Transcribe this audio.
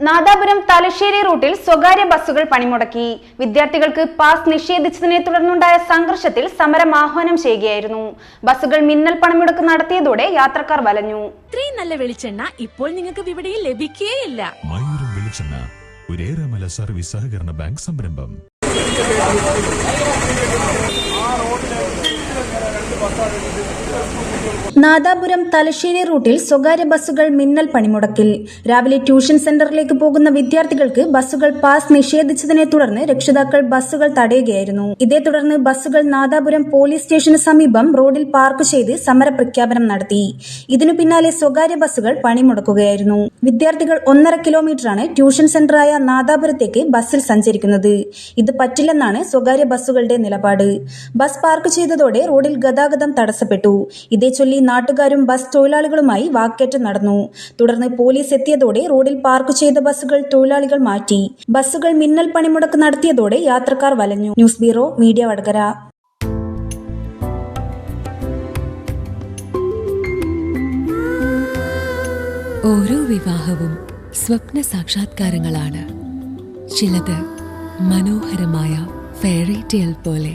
നാദാപുരം തലശ്ശേരി റൂട്ടിൽ സ്വകാര്യ ബസ്സുകൾ പണിമുടക്കി. വിദ്യാർത്ഥികൾക്ക് പാസ് നിഷേധിച്ചതിനെ തുടർന്നുണ്ടായ സംഘർഷത്തിൽ സമരം ആഹ്വാനം ചെയ്യുകയായിരുന്നു. ബസ്സുകൾ മിന്നൽ പണിമുടക്ക് നടത്തിയതോടെ യാത്രക്കാർ വലഞ്ഞു. ഇത്രയും നല്ല വെളിച്ചെണ്ണ ഇപ്പോൾ നിങ്ങൾക്ക് വിപണിയിൽ ലഭിക്കുകയില്ല മയൂരം വെളിച്ചെണ്ണ ഒരേറെമല സർവീസ് സഹകരണ ബാങ്ക് സംരംഭം. നാദാപുരം തലശ്ശേരി റൂട്ടിൽ സ്വകാര്യ ബസ്സുകൾ മിന്നൽ പണിമുടക്കിൽ. രാവിലെ ട്യൂഷൻ സെന്ററിലേക്ക് പോകുന്ന വിദ്യാർത്ഥികൾക്ക് ബസ്സുകൾ പാസ് നിഷേധിച്ചതിനെ തുടർന്ന് രക്ഷിതാക്കൾ ബസ്സുകൾ തടയുകയായിരുന്നു. ഇതേ തുടർന്ന് ബസ്സുകൾ നാദാപുരം പോലീസ് സ്റ്റേഷന് സമീപം റോഡിൽ പാർക്ക് ചെയ്ത് സമര പ്രഖ്യാപനം നടത്തി. ഇതിനു പിന്നാലെ സ്വകാര്യ ബസ്സുകൾ പണിമുടക്കുകയായിരുന്നു. വിദ്യാർത്ഥികൾ ഒന്നര കിലോമീറ്ററാണ് ട്യൂഷൻ സെന്ററായ നാദാപുരത്തേക്ക് ബസ്സിൽ സഞ്ചരിക്കുന്നത്. ഇത് പറ്റില്ലെന്നാണ് സ്വകാര്യ ബസ്സുകളുടെ നിലപാട്. ബസ് പാർക്ക് ചെയ്തതോടെ റോഡിൽ ഗതാഗതം തടസ്സപ്പെട്ടു. ഇതേ ചൊല്ലി നാട്ടുകാരും ബസ് തൊഴിലാളികളുമായി വാക്കേറ്റം നടന്നു. തുടർന്ന് പോലീസ് എത്തിയതോടെ റോഡിൽ പാർക്ക് ചെയ്ത ബസ്സുകൾ തൊഴിലാളികൾ മാറ്റി. ബസ്സുകൾ മിന്നൽ പണിമുടക്ക് നടത്തിയതോടെ യാത്രക്കാർ വലഞ്ഞു. News bureau media Vadakara. ഓരോ വിവാഹവും സ്വപ്ന സാക്ഷാത്കാരങ്ങളാണ്. ചിലത് മനോഹരമായ ഫെയറി ടെയിൽ പോലെ.